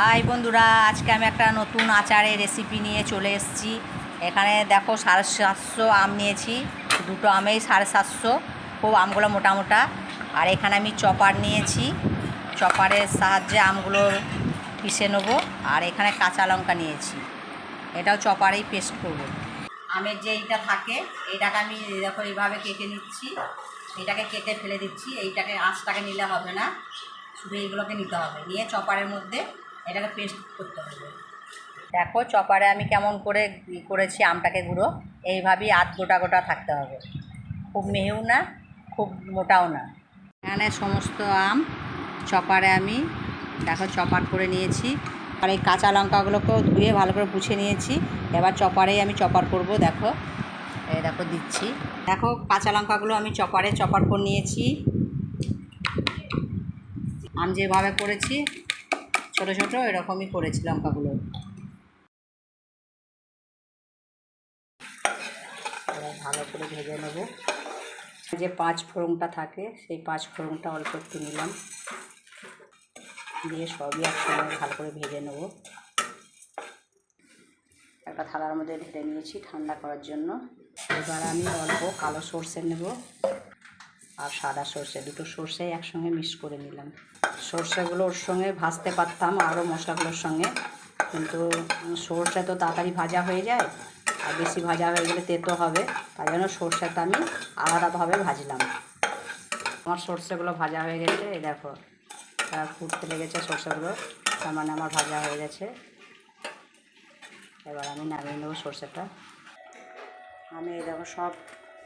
High বন্ধুরা, আজকে আমি একটা নতুন আচারের রেসিপি নিয়ে চলে এসেছি। এখানে দেখো সাড়ে সাতশো আম নিয়েছি, দুটো আমেই সাড়ে সাতশো, খুব আমগুলো মোটা মোটা আর এখানে আমি চপার নিয়েছি, চপারের সাহায্যে আমগুলো পিষে নেব। আর এখানে কাঁচা লঙ্কা নিয়েছি, এটাও চপারেই পেস্ট করব। আমের যে এইটা থাকে, এইটাকে আমি দেখো এইভাবে কেটে নিচ্ছি। এটাকে কেটে ফেলে দিচ্ছি, এইটাকে আঁচটাকে নিলে হবে না। শুধু এইগুলোকে নিতে হবে। নিয়ে চপারের মধ্যে এটাকে পেস্ট করতে হবে। দেখো চপারে আমি কেমন করে করেছি আমটাকে গুঁড়ো, এইভাবেই আধ গোটা গোটা থাকতে হবে। খুব মেহেও না, খুব মোটাও না। এখানে সমস্ত আম চপারে আমি, দেখো চপার করে নিয়েছি। আর এই কাঁচা লঙ্কাগুলোকেও ধুয়ে ভালো করে পুছে নিয়েছি। এবার চপারেই আমি চপার করব, দেখো। এই দেখো দিচ্ছি। দেখো কাঁচা লঙ্কাগুলো আমি চপারে চপার করে নিয়েছি। আম যেভাবে করেছি ছোট ছোটো এরকমই করেছি লঙ্কাগুলো ভালো করে ভেজে নেব। যে পাঁচ ফোড়নটা থাকে, সেই পাঁচ ফোড়নটা অল্প একটু নিলাম। দিয়ে সবই একসঙ্গে ভালো করে ভেজে নেব। একটা থালার মধ্যে ঢেলে নিয়েছি ঠান্ডা করার জন্য। এবার আমি অল্প কালো সর্ষে নেব। আর সাদা সর্ষে, দুটো সর্ষে একসঙ্গে মিক্স করে নিলাম। সর্ষেগুলো ওর সঙ্গে ভাজতে পারতাম আরও মশলাগুলোর সঙ্গে, কিন্তু সর্ষে তো তাড়াতাড়ি ভাজা হয়ে যায়, আর বেশি ভাজা হয়ে গেলে তেতো হবে, তাই জন্য সর্ষেটা আমি আলাদাভাবে ভাজলাম। আমার সর্ষেগুলো ভাজা হয়ে গেছে, এই দেখো, তারা ফুটতে লেগেছে সর্ষেগুলো, তার মানে আমার ভাজা হয়ে গেছে। এবার আমি নামিয়ে নেব সর্ষেটা। আমি এই দেখো সব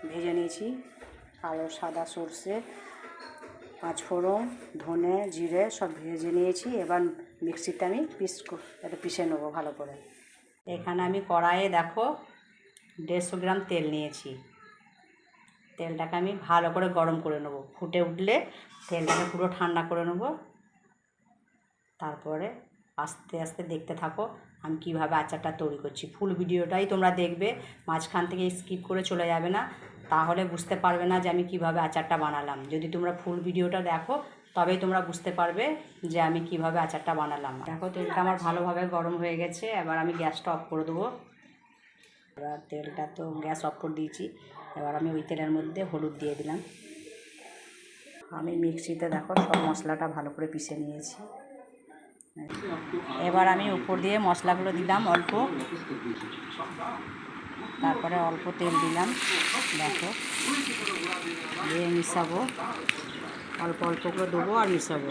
ভেজে নিয়েছি। কালো, সাদা সর্ষে, পাঁচফোড়ন, ধনে, জিরে সব ভেজে নিয়েছি। এবার মিক্সিতে আমি পিস এটা পিষে নেব ভালো করে। এখানে আমি কড়াইয়ে দেখো দেড়শো গ্রাম তেল নিয়েছি। তেলটাকে আমি ভালো করে গরম করে নেব। ফুটে উঠলে তেলটাকে পুরো ঠান্ডা করে নেব। তারপরে আস্তে আস্তে দেখতে থাকো আমি কীভাবে আচারটা তৈরি করছি। ফুল ভিডিওটাই তোমরা দেখবে, মাঝখান থেকে স্কিপ করে চলে যাবে না। তাহলে বুঝতে পারবে না যে আমি কীভাবে আচারটা বানালাম। যদি তোমরা ফুল ভিডিওটা দেখো, তবেই তোমরা বুঝতে পারবে যে আমি কীভাবে আচারটা বানালাম। দেখো, তেলটা আমার ভালোভাবে গরম হয়ে গেছে, এবার আমি গ্যাসটা অফ করে দেবো। এবার তেলটা তো গ্যাস অফ করে দিয়েছি, এবার আমি ওই তেলের মধ্যে হলুদ দিয়ে দিলাম। আমি মিক্সিতে দেখো সব মশলাটা ভালো করে পিষে নিয়েছি। এবার আমি উপর দিয়ে মশলাগুলো দিলাম অল্প। তারপরে অল্প তেল দিলাম। দেখো। দিয়ে মিশাবো। অল্প অল্প করে দেবো আর মিশাবো।